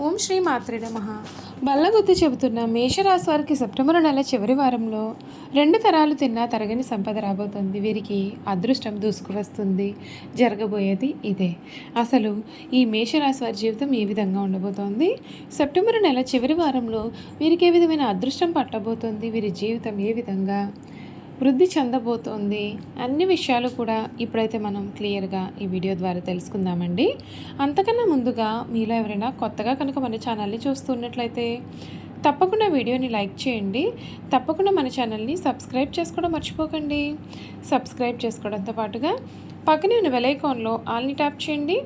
ఓం శ్రీ మాత్రే నమ. బల్లగుద్ది చెబుతున్న మేషరాశి వారికి సెప్టెంబర్ నెల చివరి వారంలో రెండు తరాలు తిన్నా తరగని సంపద రాబోతుంది. వీరికి అదృష్టం దూసుకువస్తుంది జరగబోయేది ఇదే. అసలు ఈ మేషరాశి వారి జీవితం ఏ విధంగా ఉండబోతోంది? సెప్టెంబర్ నెల చివరి వారంలో వీరికి ఏ విధమైన అదృష్టం పట్టబోతోంది? వీరి జీవితం ఏ విధంగా వృద్ధి చెందబోతోంది అన్ని విషయాలు కూడా ఇప్పుడైతే మనం క్లియర్గా ఈ వీడియో ద్వారా తెలుసుకుందామండి. అంతకన్నా ముందుగా మీలో ఎవరైనా కొత్తగా కనుక మన ఛానల్ని చూస్తున్నట్లయితే తప్పకుండా వీడియోని లైక్ చేయండి. తప్పకుండా మన ఛానల్ని సబ్స్క్రైబ్ చేసుకోవడం మర్చిపోకండి. సబ్స్క్రైబ్ చేసుకోవడంతో పాటుగా పక్కనే ఉన్న వెలైకాన్లో ఆల్ని ట్యాప్ చేయండి.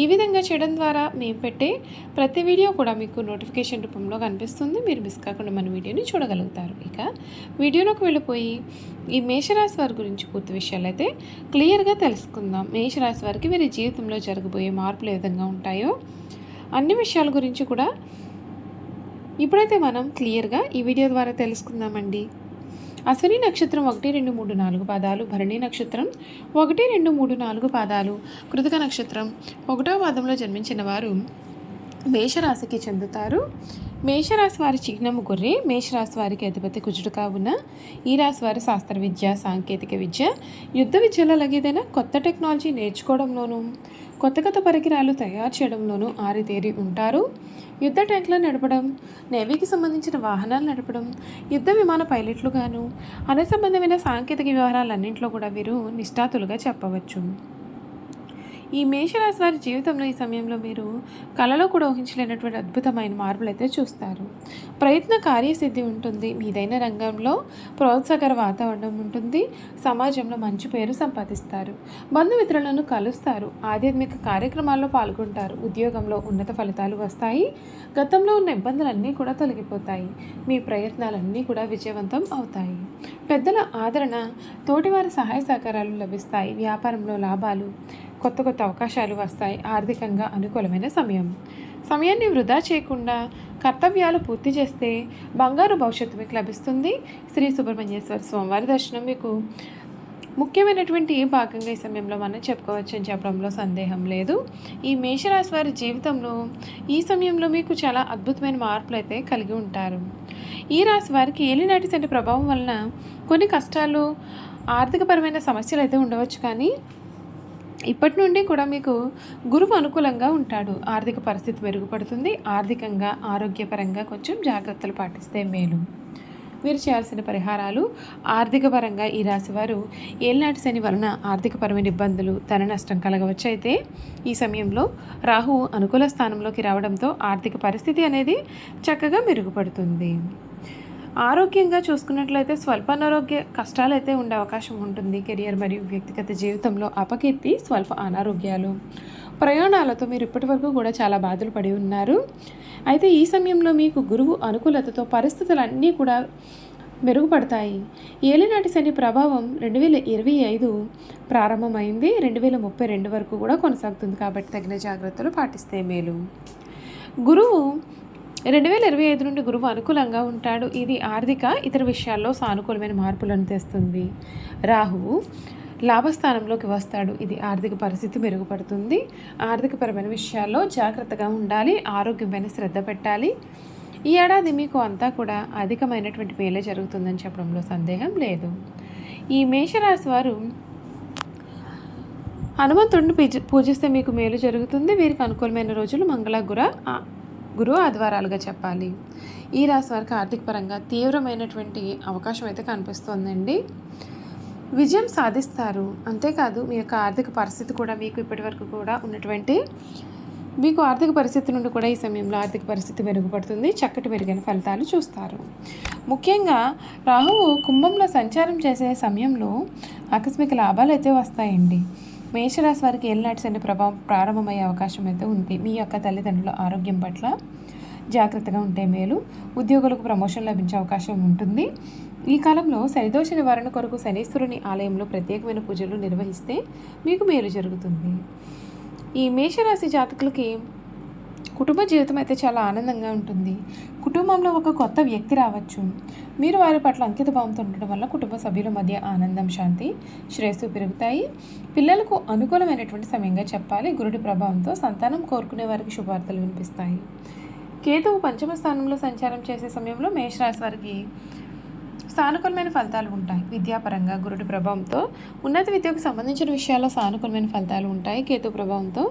ఈ విధంగా చేయడం ద్వారా మేము పెట్టే ప్రతి వీడియో కూడా మీకు నోటిఫికేషన్ రూపంలో కనిపిస్తుంది. మీరు మిస్ కాకుండా మన వీడియోని చూడగలుగుతారు. ఇక వీడియోలోకి వెళ్ళిపోయి ఈ మేషరాశి వారి గురించి పూర్తి విషయాలు అయితే క్లియర్గా తెలుసుకుందాం. మేషరాశి వారికి వీరి జీవితంలో జరగబోయే మార్పులు ఏ విధంగా ఉంటాయో అన్ని విషయాల గురించి కూడా ఇప్పుడైతే మనం క్లియర్గా ఈ వీడియో ద్వారా తెలుసుకుందామండి. అశ్విని నక్షత్రం ఒకటి రెండు మూడు నాలుగు పాదాలు. భరణి నక్షత్రం ఒకటి రెండు మూడు నాలుగు పాదాలు. కృతిక నక్షత్రం ఒకటో పాదంలో జన్మించిన వారు మేషరాశికి చెందుతారు. మేషరాశి వారి చిహ్నము గొర్రె మేషరాశి వారికి అధిపతి కుజుడు కావున ఈ రాశి వారి శాస్త్ర విద్య సాంకేతిక విద్య యుద్ధ విద్యలో అలాగేదైనా కొత్త టెక్నాలజీ నేర్చుకోవడంలోనూ కొత్త కొత్త పరికరాలు తయారు చేయడంలోనూ ఆరితేరి ఉంటారు. యుద్ధ ట్యాంకులను నడపడం నేవీకి సంబంధించిన వాహనాలు నడపడం యుద్ధ విమాన పైలట్లుగాను అనే సంబంధమైన సాంకేతిక వ్యవహారాలన్నింటిలో కూడా వీరు నిష్ఠాతులుగా చెప్పవచ్చు. ఈ మేషరాశి వారి జీవితంలో ఈ సమయంలో మీరు కళలో కూడా ఊహించలేనటువంటి అద్భుతమైన మార్పులు అయితే చూస్తారు. ప్రయత్న కార్యసిద్ధి ఉంటుంది. మీదైన రంగంలో ప్రోత్సాహకర వాతావరణం ఉంటుంది. సమాజంలో మంచి పేరు సంపాదిస్తారు. బంధుమిత్రులను కలుస్తారు. ఆధ్యాత్మిక కార్యక్రమాల్లో పాల్గొంటారు. ఉద్యోగంలో ఉన్నత ఫలితాలు వస్తాయి. గతంలో ఉన్న ఇబ్బందులన్నీ కూడా తొలగిపోతాయి. మీ ప్రయత్నాలన్నీ కూడా విజయవంతం అవుతాయి. పెద్దల ఆదరణ తోటివారి సహాయ సహకారాలు లభిస్తాయి. వ్యాపారంలో లాభాలు కొత్త కొత్త అవకాశాలు వస్తాయి. ఆర్థికంగా అనుకూలమైన సమయం. సమయాన్ని వృధా చేయకుండా కర్తవ్యాలు పూర్తి చేస్తే బంగారు భవిష్యత్తు మీకు లభిస్తుంది. శ్రీ సుబ్రహ్మణ్యేశ్వర స్వామివారి దర్శనం మీకు ముఖ్యమైనటువంటి భాగంగా ఈ సమయంలో మనం చెప్పుకోవచ్చు. అని చెప్పడంలో సందేహం లేదు. ఈ మేషరాశి వారి జీవితంలో ఈ సమయంలో మీకు చాలా అద్భుతమైన మార్పులు అయితే కలిగి ఉంటారు. ఈ రాశి వారికి ఏలినాటి సంటి ప్రభావం వలన కొన్ని కష్టాలు ఆర్థికపరమైన సమస్యలు అయితే ఉండవచ్చు. కానీ ఇప్పటి నుండి కూడా మీకు గురువు అనుకూలంగా ఉంటాడు. ఆర్థిక పరిస్థితి మెరుగుపడుతుంది. ఆర్థికంగా ఆరోగ్యపరంగా కొంచెం జాగ్రత్తలు పాటిస్తే మేలు. మీరు చేయాల్సిన పరిహారాలు ఆర్థిక పరంగా ఈ రాశివారు. ఏలినాటి శని వలన ఆర్థికపరమైన ఇబ్బందులు ధన నష్టం కలగవచ్చు. అయితే ఈ సమయంలో రాహు అనుకూల స్థానంలోకి రావడంతో ఆర్థిక పరిస్థితి అనేది చక్కగా మెరుగుపడుతుంది. ఆరోగ్యంగా చూసుకున్నట్లయితే స్వల్ప అనారోగ్య కష్టాలు అయితే ఉండే అవకాశం ఉంటుంది. కెరియర్ మరియు వ్యక్తిగత జీవితంలో అపకీర్తి స్వల్ప అనారోగ్యాలు. ప్రయాణాలతో మీరు ఇప్పటివరకు కూడా చాలా బాధలు పడి ఉన్నారు. అయితే ఈ సమయంలో మీకు గురువు అనుకూలతతో పరిస్థితులన్నీ కూడా మెరుగుపడతాయి. ఏలినాటి శని ప్రభావం రెండు వేల ఇరవై ఐదు ప్రారంభమైంది. రెండు వేల ముప్పై రెండు వరకు కూడా కొనసాగుతుంది కాబట్టి తగిన జాగ్రత్తలు పాటిస్తే మేలు. గురువు రెండు వేల ఇరవై ఐదు నుండి గురువు అనుకూలంగా ఉంటాడు. ఇది ఆర్థిక ఇతర విషయాల్లో సానుకూలమైన మార్పులను తెస్తుంది. రాహువు లాభస్థానంలోకి వస్తాడు. ఇది ఆర్థిక పరిస్థితి మెరుగుపడుతుంది. ఆర్థికపరమైన విషయాల్లో జాగ్రత్తగా ఉండాలి. ఆరోగ్యమైన శ్రద్ధ పెట్టాలి. ఈ ఏడాది మీకు అంతా కూడా అధికమైనటువంటి మేలే జరుగుతుందని చెప్పడంలో సందేహం లేదు. ఈ మేషరాశి వారు హనుమంతుడిని పూజ పూజిస్తే మీకు మేలు జరుగుతుంది. వీరికి అనుకూలమైన రోజులు మంగళ గుర గురు ఆదివారాలుగా చెప్పాలి. ఈ రాశి వారికి ఆర్థిక పరంగా తీవ్రమైనటువంటి అవకాశం అయితే కనిపిస్తోందండి. విజయం సాధిస్తారు. అంతేకాదు మీ యొక్క ఆర్థిక పరిస్థితి కూడా మీకు ఇప్పటివరకు కూడా ఉన్నటువంటి మీకు ఆర్థిక పరిస్థితి నుండి కూడా ఈ సమయంలో ఆర్థిక పరిస్థితి మెరుగుపడుతుంది. చక్కటి మెరుగైన ఫలితాలు చూస్తారు. ముఖ్యంగా రాహువు కుంభంలో సంచారం చేసే సమయంలో ఆకస్మిక లాభాలు అయితే వస్తాయండి. మేషరాశి వారికి ఏలినాటి శని ప్రభావం ప్రారంభమయ్యే అవకాశం అయితే ఉంది. మీ యొక్క తల్లిదండ్రుల ఆరోగ్యం పట్ల జాగ్రత్తగా ఉంటే మేలు. ఉద్యోగులకు ప్రమోషన్ లభించే అవకాశం ఉంటుంది. ఈ కాలంలో శనిదోష నివారణ కొరకు శనీశ్వరుని ఆలయంలో ప్రత్యేకమైన పూజలు నిర్వహిస్తే మీకు మేలు జరుగుతుంది. ఈ మేషరాశి జాతకులకి కుటుంబ జీవితం అయితే చాలా ఆనందంగా ఉంటుంది. కుటుంబంలో ఒక కొత్త వ్యక్తి రావచ్చు. మీరు వారి పట్ల అంకిత భావంతో ఉండడం వల్ల కుటుంబ సభ్యుల మధ్య ఆనందం శాంతి శ్రేయస్సు పెరుగుతాయి. పిల్లలకు అనుకూలమైనటువంటి సమయంగా చెప్పాలి. గురుడి ప్రభావంతో సంతానం కోరుకునే వారికి శుభార్తలు వినిపిస్తాయి. కేతువు పంచమ స్థానంలో సంచారం చేసే సమయంలో మేషరాశి వారికి సానుకూలమైన ఫలితాలు ఉంటాయి. విద్యాపరంగా గురుడి ప్రభావంతో ఉన్నత విద్యకు సంబంధించిన విషయాల్లో సానుకూలమైన ఫలితాలు ఉంటాయి. కేతు ప్రభావంతో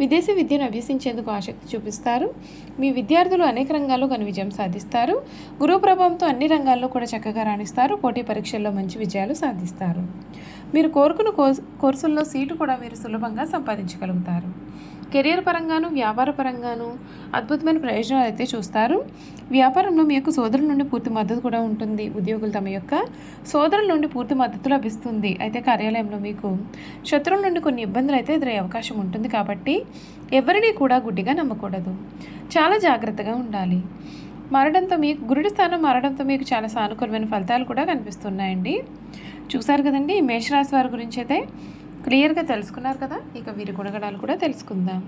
విదేశీ విద్యను అభ్యసించేందుకు ఆసక్తి చూపిస్తారు. మీ విద్యార్థులు అనేక రంగాల్లో ఘన విజయం సాధిస్తారు. గురువు ప్రభావంతో అన్ని రంగాల్లో కూడా చక్కగా రాణిస్తారు. పోటీ పరీక్షల్లో మంచి విజయాలు సాధిస్తారు. మీరు కోరుకున్న కోర్సు కోర్సుల్లో సీటు కూడా మీరు సులభంగా సంపాదించగలుగుతారు. కెరియర్ పరంగాను వ్యాపార పరంగాను అద్భుతమైన ప్రయోజనాలు అయితే చూస్తారు. వ్యాపారంలో మీ యొక్క సోదరుల నుండి పూర్తి మద్దతు కూడా ఉంటుంది. ఉద్యోగులు తమ యొక్క సోదరుల నుండి పూర్తి మద్దతు లభిస్తుంది. అయితే కార్యాలయంలో మీకు శత్రువుల నుండి కొన్ని ఇబ్బందులు అయితే ఎదురయ్యే అవకాశం ఉంటుంది కాబట్టి ఎవరిని కూడా గుడ్డిగా నమ్మకూడదు. చాలా జాగ్రత్తగా ఉండాలి. మారడంతో మీకు గురుడి స్థానం మారడంతో మీకు చాలా సానుకూలమైన ఫలితాలు కూడా కనిపిస్తున్నాయండి. చూసారు కదండి మేషరాశి వారి గురించి అయితే క్లియర్గా తెలుసుకున్నారు కదా ఇక వీరి గుణగణాలు కూడా తెలుసుకుందాం.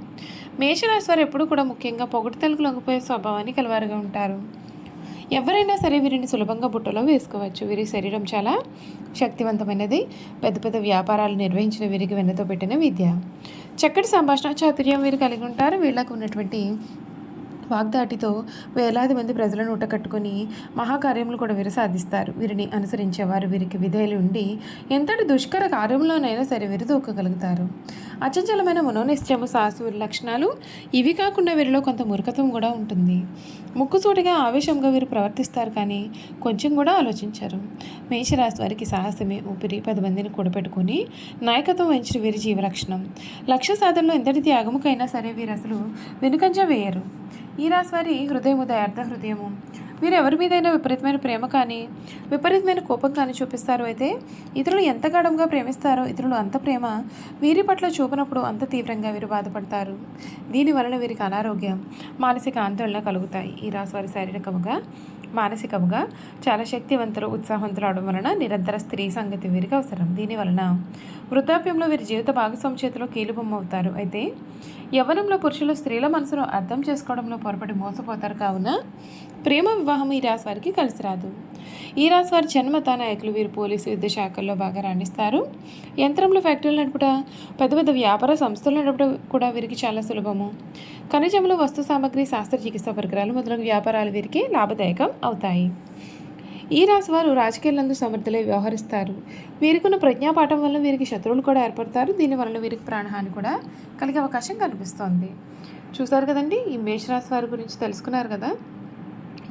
మేషరాశి వారు ఎప్పుడు కూడా ముఖ్యంగా పొగడ్తలకు లొంగిపోయే స్వభావాన్ని కలవారుగా ఉంటారు. ఎవరైనా సరే వీరిని సులభంగా బుట్టలో వేసుకోవచ్చు. వీరి శరీరం చాలా శక్తివంతమైనది. పెద్ద పెద్ద వ్యాపారాలు నిర్వహించిన వీరికి వెన్నతో పెట్టిన విద్య. చక్కటి సంభాషణ చాతుర్యం వీరు కలిగి ఉంటారు. వీళ్ళకు ఉన్నటువంటి వాగ్దాటితో వేలాది మంది ప్రజలను ఉట్టకట్టుకొని మహాకార్యములు కూడా వీరు సాధిస్తారు. వీరిని అనుసరించేవారు వీరికి విధేయులు ఉండి ఎంతటి దుష్కర కార్యంలోనైనా సరే వీరు దూకగలుగుతారు. అచంచలమైన మనోనిశ్చయము సాహసు లక్షణాలు ఇవి కాకుండా వీరిలో కొంత మురకత్వం కూడా ఉంటుంది. ముక్కుసూటిగా ఆవేశంగా వీరు ప్రవర్తిస్తారు కానీ కొంచెం కూడా ఆలోచించరు. మేషరాశి వారికి సాహసమే ఊపిరి పది మందిని కూడబెట్టుకుని నాయకత్వం వహించిన వీరి జీవలక్షణం. లక్ష్య సాధనలో ఎంతటి త్యాగముకైనా సరే వీరు అసలు వెనుకంజ వేయరు. ఈ రాశి వారి హృదయము దయార్థ హృదయము. వీరు ఎవరి మీదైనా విపరీతమైన ప్రేమ కానీ విపరీతమైన కోపం కానీ చూపిస్తారు అయితే ఇతరులు ఎంత గాఢంగా ప్రేమిస్తారో ఇతరులు అంత ప్రేమ వీరి పట్ల చూపినప్పుడు అంత తీవ్రంగా వీరు బాధపడతారు. దీని వలన వీరికి అనారోగ్యం మానసిక ఆందోళన కలుగుతాయి. ఈ రాశి వారి శారీరకముగా మానసికముగా చాలా శక్తివంతులు ఉత్సాహవంతులు అవడం వలన నిరంతర స్త్రీ సంగతి వీరికి అవసరం. దీని వలన వృద్ధాప్యంలో వీరి జీవిత భాగస్వామి చేతిలో కీలుబొమ్మ అవుతారు. అయితే యవ్వనంలో పురుషులు స్త్రీల మనసును అర్థం చేసుకోవడంలో పొరపడి మోసపోతారు కావున ప్రేమ వివాహం ఈ రాశి వారికి కలిసి రాదు. ఈ రాశి వారి జన్మత నాయకులు వీరు పోలీసు యుద్ధ శాఖల్లో బాగా రాణిస్తారు. యంత్రంలో ఫ్యాక్టరీలు నడుపుట పెద్ద పెద్ద వ్యాపార సంస్థలు నడపడం కూడా వీరికి చాలా సులభము. ఖనిజములు వస్తు సామాగ్రి శాస్త్ర చికిత్సా పరికరాలు మొదలగు వ్యాపారాలు వీరికి లాభదాయకం అవుతాయి. ఈ రాశి వారు రాజకీయాలందు సమర్థులై వ్యవహరిస్తారు. వీరికున్న ప్రజ్ఞాపాఠం వల్ల వీరికి శత్రువులు కూడా ఏర్పడతారు. దీనివల్ల వీరికి ప్రాణహాని కూడా కలిగే అవకాశం కనిపిస్తోంది. చూసారు కదండి? ఈ మేషరాశి వారి గురించి తెలుసుకున్నారు కదా?